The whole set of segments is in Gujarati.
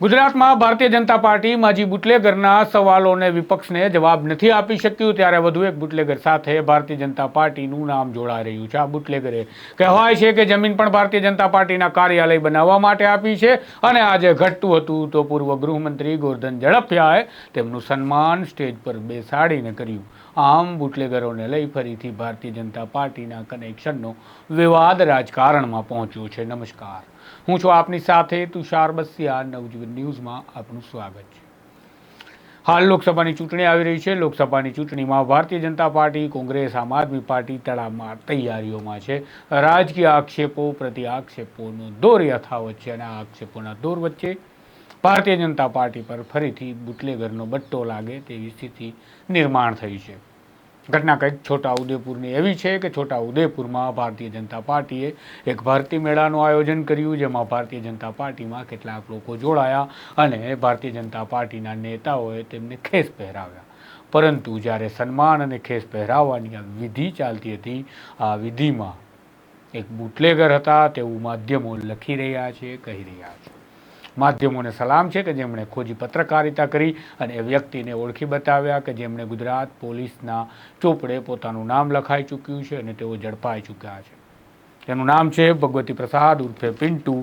ગુજરાતમાં ભારતીય જનતા પાર્ટી માજી બુટલેગરના સવાલોને વિપક્ષને જવાબ નથી આપી શક્યું, ત્યારે વધુ એક બુટલેગર સાથે ભારતીય જનતા પાર્ટીનું નામ જોડાઈ રહ્યું છે. આ બુટલેગરે કહેવાય છે કે જમીન પણ ભારતીય જનતા પાર્ટીના કાર્યાલય બનાવવા માટે આપી છે અને આજે ઘટતું હતું તો પૂર્વ ગૃહમંત્રી ગોરધન ઝડફિયાએ તેમનું સન્માન સ્ટેજ પર બેસાડીને કર્યું. આમ બુટલેગરોને લઈ ફરીથી ભારતીય જનતા પાર્ટીના કનેક્શનનો વિવાદ રાજકારણમાં પહોંચ્યો છે. નમસ્કાર. હું છું આપની સાથે તુષાર બસિયા. નવજીવન ન્યૂઝમાં આપનું સ્વાગત છે. હાલ લોકસભાની ચૂંટણી આવી રહી છે. લોકસભાની ચૂંટણીમાં ભારતીય જનતા પાર્ટી, કોંગ્રેસ, આમ આદમી પાર્ટી તડામાર તૈયારીઓમાં છે. રાજકીય આક્ષેપો પ્રતિ આક્ષેપોનો દોર યથાવત છે અને આ આક્ષેપોના દોર વચ્ચે ભારતીય જનતા પાર્ટી પર ફરીથી બુટલેગરનો બટ્ટો લાગે તેવી સ્થિતિ નિર્માણ થઈ છે. ઘટના કંઈક છોટા ઉદેપુરની એવી છે કે છોટા ઉદેપુરમાં ભારતીય જનતા પાર્ટીએ એક ભરતી મેળાનું આયોજન કર્યું, જેમાં ભારતીય જનતા પાર્ટીમાં કેટલાક લોકો જોડાયા અને ભારતીય જનતા પાર્ટીના નેતાઓએ તેમને ખેસ પહેરાવ્યા. પરંતુ જ્યારે સન્માન અને ખેસ પહેરાવવાની આ વિધિ ચાલતી હતી, આ વિધિમાં એક બુટલેગર હતા તેવું માધ્યમો લખી રહ્યા છે, કહી રહ્યા છે. માધ્યમોને સલામ છે કે જેમણે ખોજી પત્રકારિતા કરી અને વ્યક્તિને ઓળખી બતાવ્યા કે જેમણે ગુજરાત પોલીસના ચોપડે પોતાનું નામ લખાઈ ચૂક્યું છે અને તેઓ ઝડપાઈ ચૂક્યા છે. તેનું નામ છે ભગવતી પ્રસાદ ઉર્ફે પિન્ટુ.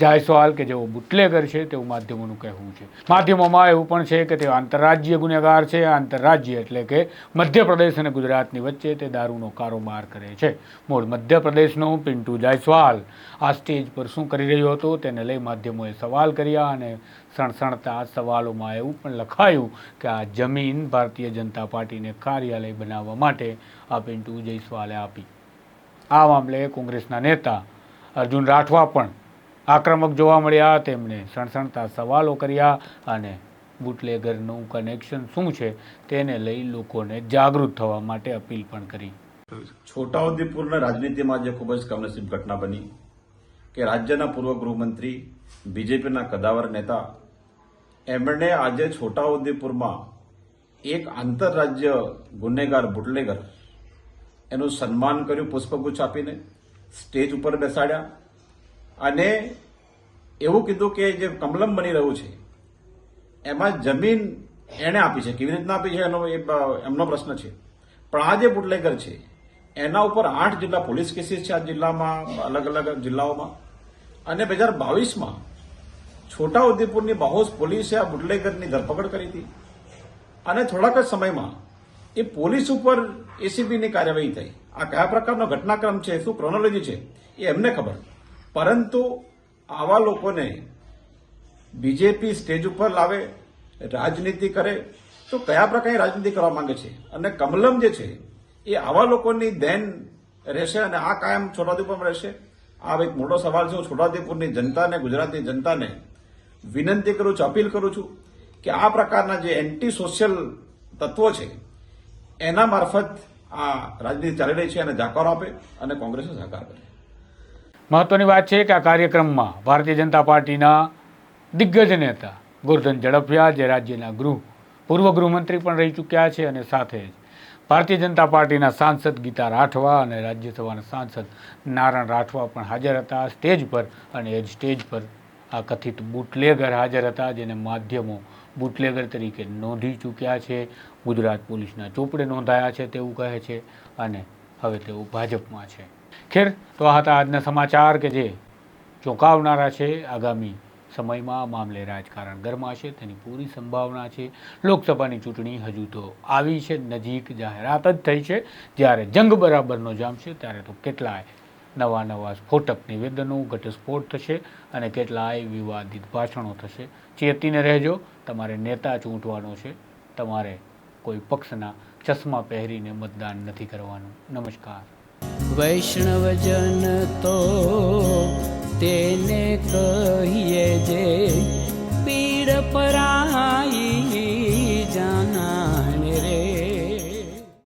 જાયસવાલ કે જેઓ બુટલેગર છે તેવું માધ્યમોનું કહેવું છે. માધ્યમોમાં એવું પણ છે કે તેઓ આંતરરાજ્ય ગુનેગાર છે. આંતરરાજ્ય એટલે કે મધ્યપ્રદેશ અને ગુજરાતની વચ્ચે તે દારૂનો કારોબાર કરે છે. મૂળ મધ્યપ્રદેશનો પિન્ટુ જાયસવાલ આ સ્ટેજ પર શું કરી રહ્યો હતો તેને લઈ માધ્યમોએ સવાલ કર્યા અને સણસણતા સવાલોમાં એવું પણ લખાયું કે આ જમીન ભારતીય જનતા પાર્ટીને કાર્યાલય બનાવવા માટે આ પિન્ટુ જયસ્વાલે આપી. આ મામલે કોંગ્રેસના નેતા. અર્જુન રાઠવા પણ આક્રમક જોવા મળ્યા, તેમણે સણસણતા સવાલો કર્યા અને બુટલેગરનું કનેક્શન શું છે તેને લઈ લોકોને જાગૃત થવા માટે અપીલ પણ કરી. છોટાઉદેપુરના રાજનીતિમાં જે ખૂબ જ કમનસીબ ઘટના બની કે રાજ્યના પૂર્વ ગૃહમંત્રી, બીજેપીના કદાવર નેતા, એમણે આજે છોટાઉદેપુરમાં એક આંતરરાજ્ય ગુનેગાર બુટલેગર એનું સન્માન કર્યું, પુષ્પગુચ્છ આપીને, સ્ટેજ ઉપર બેસાડ્યા. અને એવું કીધું કે જે કમલમ બની રહ્યું છે, એમાં જમીન એણે આપી છે. કેવી રીતના આપી છે એનો એમનો પ્રશ્ન છે. પણ આ જે બુટલેગર છે, એના ઉપર આઠ જેટલા પોલીસ કેસીસ છે આ જિલ્લામાં, અલગ અલગ જિલ્લાઓમાં. અને બે હજાર બાવીસમાં છોટાઉદેપુરની બાહોશ પોલીસે આ બુટલેગરની ધરપકડ કરી હતી. અને થોડાક જ સમયમાં એ પોલીસ ઉપર એસીબીની કાર્યવાહી થઈ. આ કયા પ્રકારનો ઘટનાક્રમ છે? શું ક્રોનોલોજી છે? એ એમને ખબર. પરંતુ આવા લોકોને બીજેપી સ્ટેજ ઉપર લાવે, રાજનીતિ કરે, તો કયા પ્રકારની રાજનીતિ કરવા માંગે છે? અને કમલમ જે છે, એ આવા લોકોની દેન રહેશે અને આ કાયમ છોટાઉદેપુરમાં રહેશે? આ એક મોટો સવાલ છે. હું છોટાઉદેપુરની જનતાને ગુજરાતની જનતાને વિનંતી કરું છું, અપીલ કરું છું કે આ પ્રકારના જે એન્ટી સોશિયલ તત્વો છે એના મારફત આ રાજનીતિ ચાલી રહી છે અને જાકાર આપે અને કોંગ્રેસે સહકાર કરે. મહત્વની વાત છે કે આ કાર્યક્રમમાં ભારતીય જનતા પાર્ટીના દિગ્ગજ નેતા ગોરધન ઝડફિયા, જે રાજ્યના ગૃહ પૂર્વ ગૃહમંત્રી પણ રહી ચૂક્યા છે અને સાથે જ ભારતીય જનતા પાર્ટીના સાંસદ ગીતા રાઠવા અને રાજ્યસભાના સાંસદ નારાયણ રાઠવા પણ હાજર હતા સ્ટેજ પર અને એ જ સ્ટેજ પર આ કથિત બુટલેગર હાજર હતા, જેને માધ્યમો બુટલેગર તરીકે નોંધી ચૂક્યા છે. ગુજરાત પોલીસના ચોપડે નોંધાયા છે તેવું કહે છે અને હવે તેઓ ભાજપમાં છે. ખેર, તો આ હતા આજના સમાચાર કે જે ચોંકાવનારા છે. આગામી સમયમાં મામલે રાજકારણ ગરમાશે, તેની પૂરી સંભાવના છે. લોકસભાની ચૂંટણી હજુ તો આવી છે, નજીક જાહેરાત જ થઈ છે. જ્યારે જંગ બરાબરનો જામશે, ત્યારે તો કેટલાય નવા નવા સ્ફોટક નિવેદનો ઘટસ્ફોટ થશે અને કેટલાય વિવાદિત ભાષણો થશે. ચેતીને રહેજો. તમારે નેતા ચૂંટવાનો છે. તમારે કોઈ પક્ષના ચશ્મા પહેરીને મતદાન નથી કરવાનું. નમસ્કાર. વૈષ્ણવજન તો તેને કહીએ જે